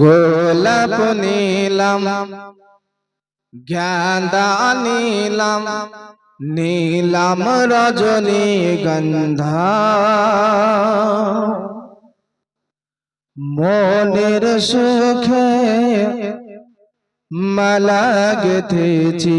গোলাপ নীলাম জ্ঞানদা নীলাম নীলাম রজনী গন্ধা। মনের সুখে মালা গেথেছি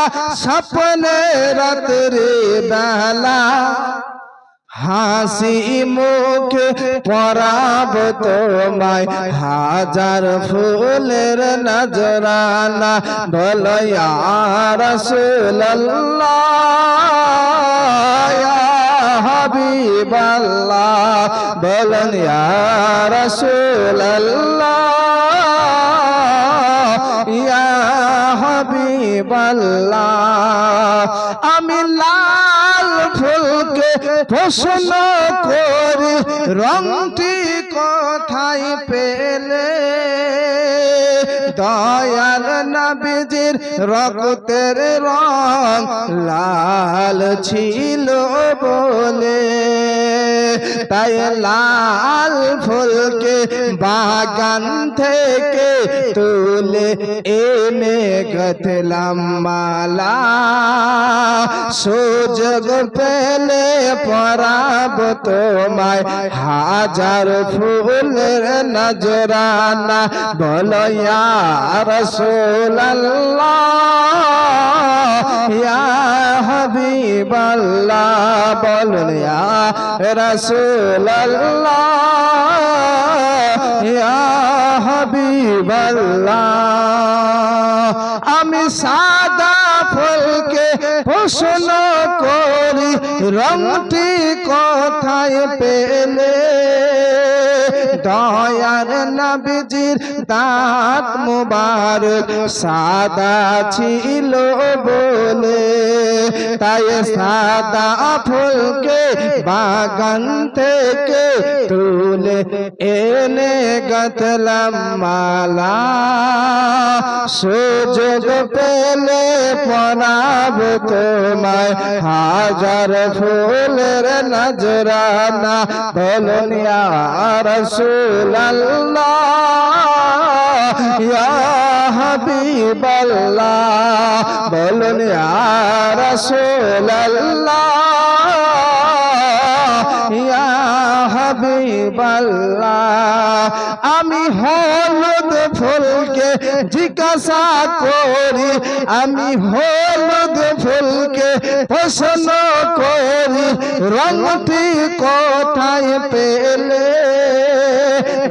দেখা স্বপ্নে রাত্রে বেলা হাসি মুখে পরাব তোমায়। হাজার ফুলের নজরানা বলো রসুল্লাহ হাবিবাল্লাহ বলেন রসুল্লাহ হাবিবাল্লাহ আমি লাল ফুলকে প্রশ্ন করি রংটি কোথায় পেলে? দয়াল নবীজির রক্তের রং লাল ছিল বলে। তাই লাল ফুলকে বাগান থেকে তুলে এনে গথলাম মালা। সুযোগ পেলে পরাব তোমায়। হাজার ফুলের নজরানা বলো রাসূলুল্লাহ, ইয়া হাবিবাল্লাহ বলুন রাসূলুল্লাহ, ইয়া হাবিবাল্লাহ। আমি সাদা ফুলকে প্রশ্ন করি রংটি কথায় পেলে? দয়ার নবীজির দাঁত মুবারক সাদা ছিল বলে। তাই সাদা ফুলকে বাগান থেকে তুলে এনে গতলাম মালা। সুযোগ পেলে পরাব তোমায় হাজার ফুলের নজরানা। বলুন ইয়া বলুন, ইয়া আমি হলুদ ফুলকে জিজ্ঞাসা করি, আমি হলুদ ফুলকে প্রশ্ন করি, রংটি কোথায় পেলে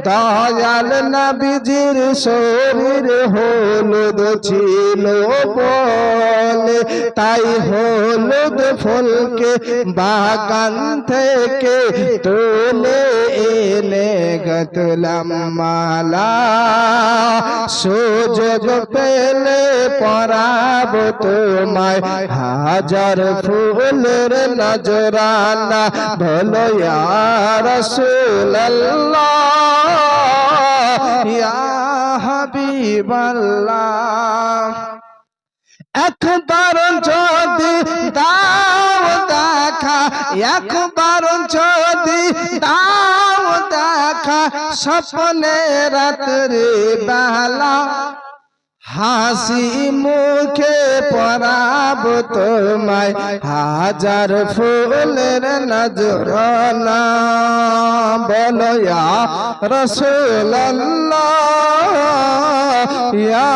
দয়াল নবীজির শরীর হলুদ ছিল বলে, তাই হলুদ ফুলকে বাগান থেকে তুলে এনে গতলাম মালা। সুযোগ পেলে পরাব তোমায়, হাজার ফুলের নজরানা, বলো ইয়া রাসূলুল্লাহ। একবার যদি দাও দেখা, একবার যদি দাও দেখা, স্বপ্নে রাত্রে বেলা হাসি মুখে পরাব তোমায়, হাজার ফুলের নজরানা। বলো ইয়া রাসূলুল্লাহ ইয়া